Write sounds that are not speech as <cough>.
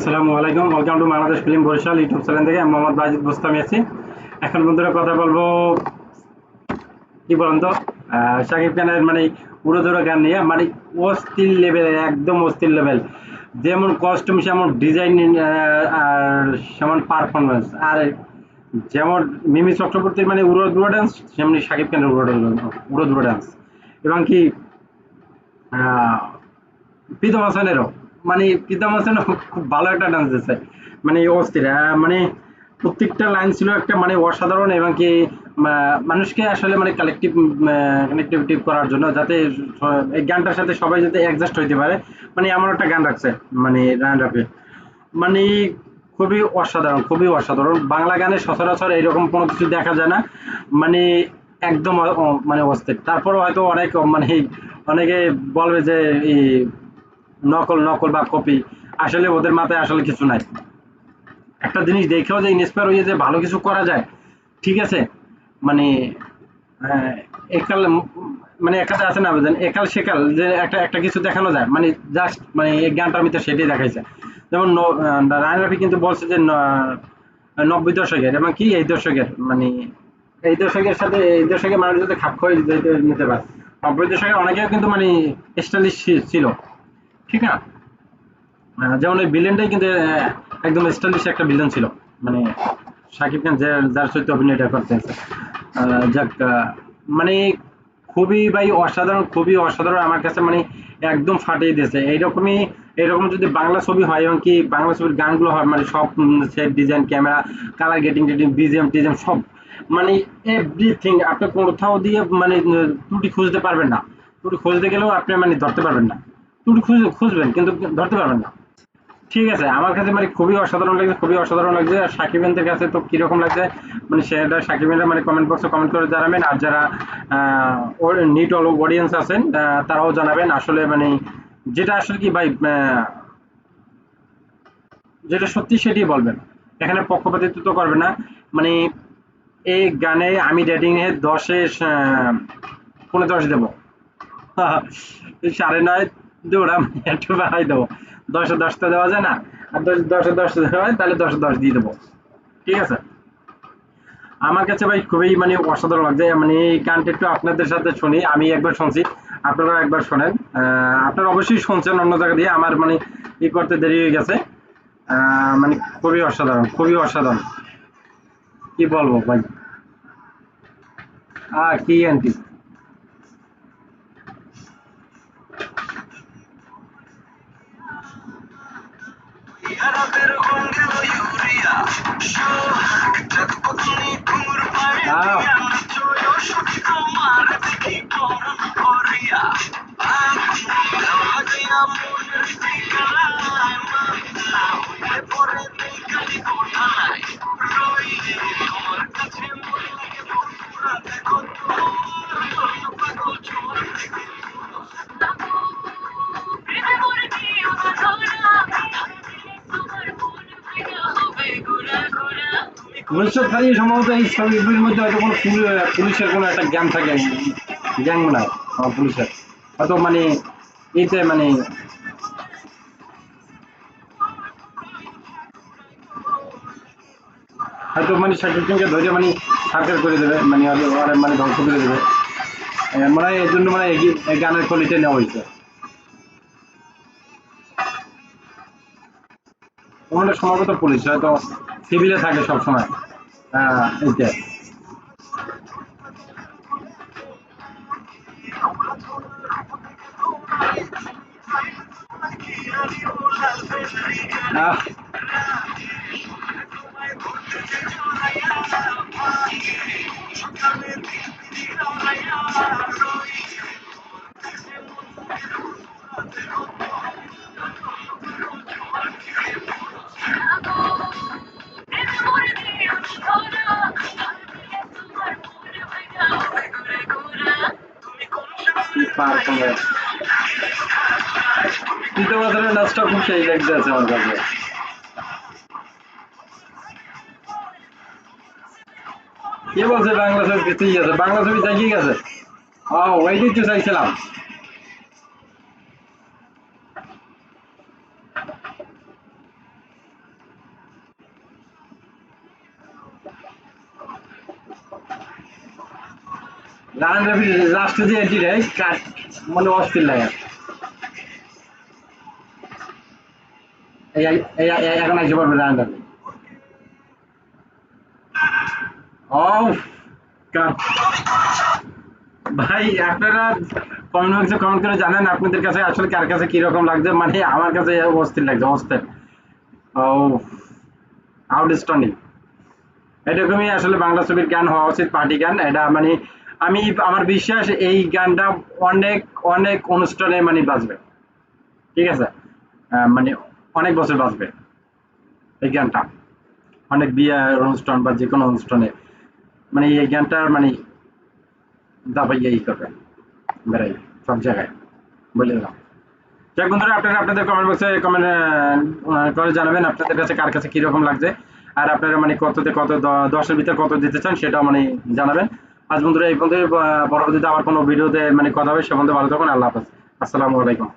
আসসালামু আলাইকুম। Welcome to Bangladesh film Barishal YouTube channel থেকে আমি মোহাম্মদ বাজিদ বোস্তামি আছি। এখন বন্ধুরা কথা বলব কি বলেন তো? শাকিব খানের মানে উড়োধুরো গান নিয়ে। মানে অস্থির লেভেল একদম অস্থির লেভেল যেমন কস্টিউম সেমন ডিজাইন আর সেমন পারফরমেন্স আর যেমন মিমি চক্রবর্তীর মানে উড়োধুরো ডান্স সেমনি শাকিব খানের উড়োধুরো উড়োধুরো ডান্স এবং কি প্রীতম হাসানেরও। মানে প্রীতম হাসানও খুব ভালো একটা ডান্স দিচ্ছে মানে অস্থির। মানে প্রত্যেকটা লাইন ছিল একটা মানে অসাধারণ এবং কি মানুষকে আসলে মানে কালেকটিভ কানেক্টিভিটি করার জন্য যাতে এই গানটার সাথে সবাই যাতে অ্যাডজাস্ট হইতে পারে। মানে এমন একটা গান রাখছে মানে রান রাফি মানে খুবই অসাধারণ খুবই অসাধারণ। বাংলা গানে সচরাচর এরকম কোনো কিছু দেখা যায় না। মানে একদম মানে অস্থির। তারপরে হয়তো অনেক মানে অনেকে বলবে যে এই নকল নকল বা কপি আসলে ওদের মাথায় আসলে কিছু নাই। একটা জিনিস দেখেও যে ইন্সপায়ার হয়ে যে ভালো কিছু করা যায় ঠিক আছে? মানে একাল মানে একাতে আছে না একাল সেকাল যে একটা একটা কিছু দেখানো যায়। মানে জাস্ট মানে এই গানটার ভিতরে সেটাই দেখাইছে। যেমন ন- আহ, রায়ন রাফি কিন্তু বলছে যে নব্বই দশকের এবং কি এই দশকের? মানে এই দশকের সাথে এই দশকের মানুষ যদি খাপ খয়ে নিতে পারে। নব্বই দশকের অনেকেও কিন্তু মানে স্টাইলিশ ছিল। ঠিক না? যেমন এই ভিলেনটাই কিন্তু একদম স্টাইলিশ একটা ভিলেন ছিল। মানে শাকিব খান যার চরিত্রে অভিনয়টা করতেছে আহ, যাক মানে খুবই ভাই অসাধারণ খুবই অসাধারণ আমার কাছে মানে একদম ফাটিয়ে দিয়েছে। এইরকমই এরকম যদি বাংলা ছবি হয় এবং কি বাংলা ছবির গানগুলো হয় মানে সব set design camera colour getting টেটিং বিজিএম টিজিএম সব মানে এভরিথিং আপনি কোথাও দিয়ে মানে ত্রুটি খুঁজতে পারবেন না। ত্রুটি খুঁজতে গেলেও আপনি মানে ধরতে পারবেন না। ত্রুটি খুঁজে, খুঁজবেন, কিন্তু ধরতে পারবেন না। ঠিক আছে, আমার কাছে মানে খুবই অসাধারণ লাগছে, খুবই অসাধারণ লাগছে। আর সাকিব খানদের কাছে তো কীরকম লাগছে? মানে সেটা সাকিব খানরা মানে কমেন্ট বক্সে কমেন্ট করে জানাবেন। আর যারা নিট অল অডিয়েন্স আছেন তারাও জানাবেন আসলে মানে যেটা আসলে কি ভাই যেটা সত্যি সেটাই বলবেন। এখানে পক্ষপাতিত্ব তো করবে না। মানে এই গানে আমি রেটিং এ দশে পনেরো দশ দেবো। <laughs> সাড়ে নয় আমি একটু বাড়াই দেবো। দশে দশটা দেওয়া যায় না, আর দশ দশে দশ দেওয়া হয় তাহলে দশে দশ দিয়ে দেবো। ঠিক আছে? আমার কাছে ভাই খুবই মানে অসাধারণ লাগছে। মানে এই গানটা একটু আপনাদের সাথে শুনি, আমি একবার শুনছি আপনারা একবার শোনেন। আপনারা অবশ্যই শুনছেন অন্য জায়গা দিয়ে, আমার মানে ই করতে দেরি হয়ে গেছে। মানে খুবই অসাধারণ খুবই অসাধারণ। কি বলব ভাই? আহ, কি আন্টি Şu সম্ভবত এই মধ্যে হয়তো কোনো পুলিশের কোনো একটা গ্যাং থাকে গ্যাং মনে পুলিশের। হয়তো মানে এইতে মানে হয়তো মানে খানকে ধরে মানে সার্কেল করে দেবে মানে মানে ধ্বংস করে দেবে। মনে এই জন্য মানে গানের কোয়ালিটি নেওয়া হয়েছে। ওখানে সম্ভবত পুলিশ হয়তো সিভিলে থাকে সবসময়। হ্যাঁ আহ। পার করে কিন্তু আমাদের নাচটা খুব সেই লাগছে আছে আমার কাছে। কে বলছে বাংলা ছবি কিছুই গেছে? বাংলা ছবি দেখিয়ে গেছে? ও ওইটাই তো চাইছিলাম। রান লাস্টে যে এন্ট্রি রে কাট মানে অস্থির লাগে। এখন আসতে পারবে ভাই, আপনারা কমেন্ট বক্সে কমেন্ট করে জানেন আপনাদের কাছে আসলে কার কাছে কীরকম লাগছে। মানে আমার কাছে অস্থির লাগছে, অস্থির। ও আউটস্ট্যান্ডিং এরকমই আসলে বাংলা ছবির গান হওয়া উচিত, পার্টি গান এটা মানে আমি আমার বিশ্বাস এই গানটা অনেক অনেক অনুষ্ঠানে মানে বাজবে। ঠিক আছে? মানে অনেক বছর বাজবে এই গানটা। অনেক বিয়ের অনুষ্ঠান বা যে কোনো অনুষ্ঠানে। মানে এই গানটার মানে দাবাইয়া ই করবে। বেড়াই সব জায়গায়। বলে দিলাম। যাক বন্ধুরা, আপনারা আপনাদের কমেন্ট বক্সে কমেন্ট করে জানাবেন আপনাদের কাছে কার কাছে কীরকম লাগছে। আর আপনারা মানে কততে কত দশের ভিতরে কত দিতে চান সেটাও মানে জানাবেন। আজ বন্ধুরা, এই পর্যন্ত পরবর্তীতে আবার কোনো ভিডিওতে মানে কথা হবে, সে পর্যন্ত ভালো থাকুন, আল্লাহ হাফেজ। আসসালামু আলাইকুম।